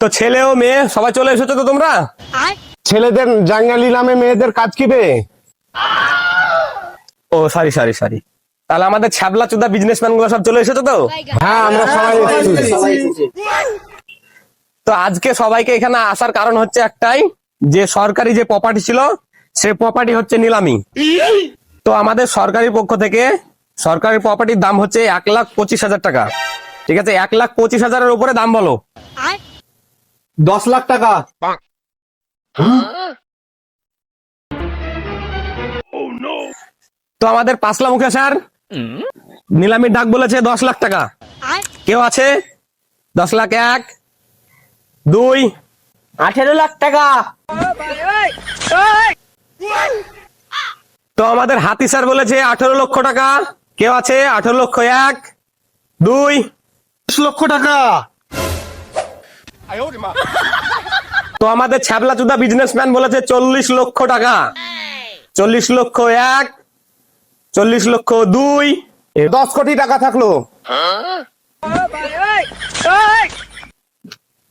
তো ছেলে ও মেয়ে সবাই চলে এসেছ তো তোমরা? ছেলেদের জাঙ্গালি নামে মেয়েদের কাজ কিবে ও সরি সরি সরি তাহলে আমাদের ছাবলা চুদা বিজনেসম্যানগুলো সব চলে এসেছ তো? হ্যাঁ আমরা সবাই এসেছি। তো আজকে সবাইকে এখানে আসার কারণ হচ্ছে একটাই যে সরকারি যে প্রপার্টি ছিল সে প্রপার্টি হচ্ছে নিলামি। তো আমাদের সরকারি পক্ষ থেকে সরকারি প্রপার্টির দাম হচ্ছে এক লাখ পঁচিশ হাজার টাকা। ঠিক আছে এক লাখ পঁচিশ হাজারের উপরে দাম বলো। দশ লাখ টাকা। তো আমাদের পাঁচলা মুখে স্যার নিলামির ডাক বলেছে দশ লাখ টাকা। কেউ আছে? দশ লাখ এক দুই আঠেরো লাখ টাকা। তো আমাদের হাতি স্যার বলেছে আঠেরো লক্ষ টাকা। কেউ আছে? আঠেরো লক্ষ এক দুই লক্ষ টাকা। তো আমাদের ছ্যাবলা চুদা বিজনেসম্যান বলেছে চল্লিশ লক্ষ টাকা। চল্লিশ লক্ষ এক চল্লিশ লক্ষ দুই দশ কোটি টাকা থাকল।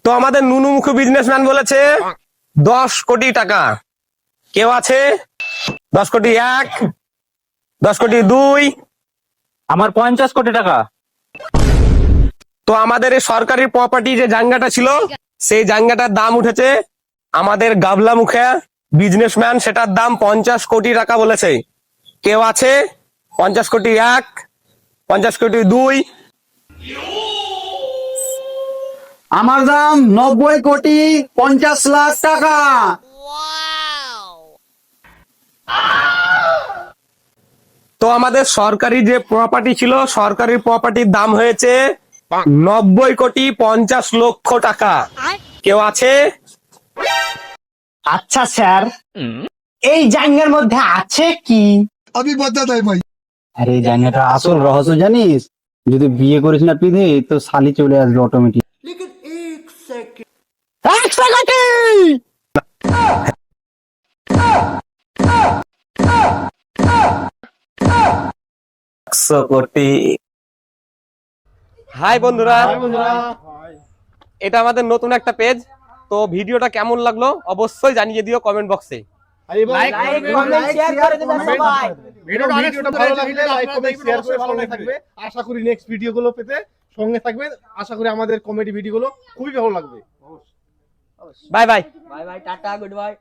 তো আমাদের নুনুমুখ বিজনেসম্যান বলেছে দশ কোটি টাকা। কেউ আছে? দশ কোটি এক দশ কোটি দুই। আমার পঞ্চাশ কোটি টাকা। তো আমাদের এই সরকারি প্রপার্টি যে জাঙ্গাটা ছিল সেই জাঙ্গাটার দাম উঠেছে আমাদের গাবলা মুখে। বিজনেসম্যান সেটার দাম পঞ্চাশ কোটি টাকা বলেছে। কেউ আছে? পঞ্চাশ কোটি এক পঞ্চাশ কোটি দুই। আমার দাম নব্বই কোটি পঞ্চাশ লাখ টাকা। তো আমাদের সরকারি যে প্রপার্টি ছিল সরকারি প্রপার্টির দাম হয়েছে নব্বই কোটি পঞ্চাশ লক্ষ টাকা। কেউ আছে? আচ্ছা স্যার। এই জাঙ্গের মধ্যে আছে কি? আমি বাধা দেয় ভাই। আরে জাঙ্গেটা আসল রহস্য জানিস? যদি বিয়ে করিস না পিধে তো শালি চলে আসবে অটোমেটিক একশো কোটি হাই বন্ধুরা। এটা আমাদের নতুন একটা পেজ। তো ভিডিওটা কেমন লাগল অবশ্যই জানিয়ে দিও কমেন্ট বক্সে আশা করি নেক্সট ভিডিও গুলো পেতে সঙ্গে থাকবে। আশা করি আমাদের কমেডি ভিডিও গুলো খুবই ভালো লাগবে। Bye bye bye bye tata good bye